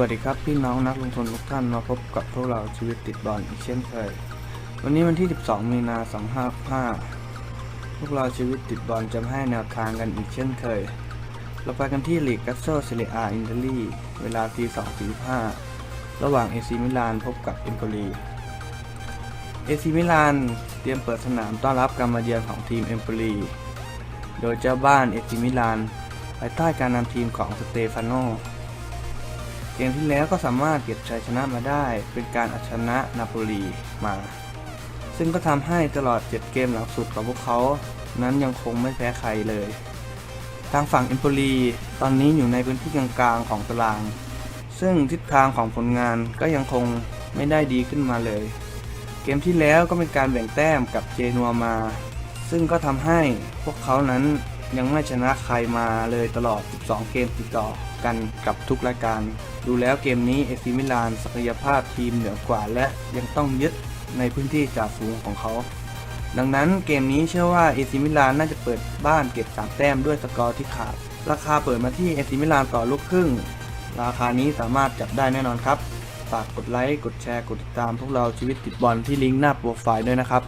วัสดีครับพี่น้องนักลงทุนทุกท่านมาพบกับพวกเราชีวิตติดบอลอีกเช่นเคย วันนี้วันที่ 12 มีนา2565พวกเราชีวิตติดบอลจะให้แนวทางกันอีกเช่นเคย เราไปกันที่ลีกกัสโซเซเรียอาอิตาลีเวลาตี2.45ระหว่างเอซิมิลานพบกับเอมโปลีเอซิมิลานเตรียมเปิดสนามต้อนรับการมาเยือนของทีมเอมโปลีโดยเจ้าบ้านเอซิมิลานภายใต้การนำทีมของสเตฟานโน เกมที่แล้วก็สามารถเก็บชัยชนะมาได้ เป็นการเอาชนะนาโปลีมา ซึ่งก็ทำให้ตลอด 7 เกมหลังสุดของพวกเขา นั้นยังคงไม่แพ้ใครเลย ทางฝั่งเอมโปลีตอนนี้อยู่ในพื้นที่กลางๆของตาราง ซึ่งทิศทางของผลงานก็ยังคงไม่ได้ดีขึ้นมาเลย เกมที่แล้วก็เป็นการแบ่งแต้มกับเจนัวมา ซึ่งก็ทำให้พวกเขานั้นยังไม่ชนะใครมาเลยตลอด 12 เกมติดต่อกันกับทุกรายการ ดูแล้วเกมนี้เอซิมิลานศักยภาพทีมเหนือกว่าและยังต้องยึดในพื้นที่จ่าฝูงของเขา ดังนั้นเกมนี้เชื่อว่าเอซิมิลานน่าจะเปิดบ้านเก็บ 3 แต้มด้วยสกอร์ที่ขาด ราคาเปิดมาที่เอซิมิลานต่อลูกครึ่ง ราคานี้สามารถจับได้แน่นอนครับ ฝากกดไลค์ กดแชร์ กดติดตามพวกเราชีวิตติดบอลที่ลิงก์หน้าโปรไฟล์ด้วยนะครับ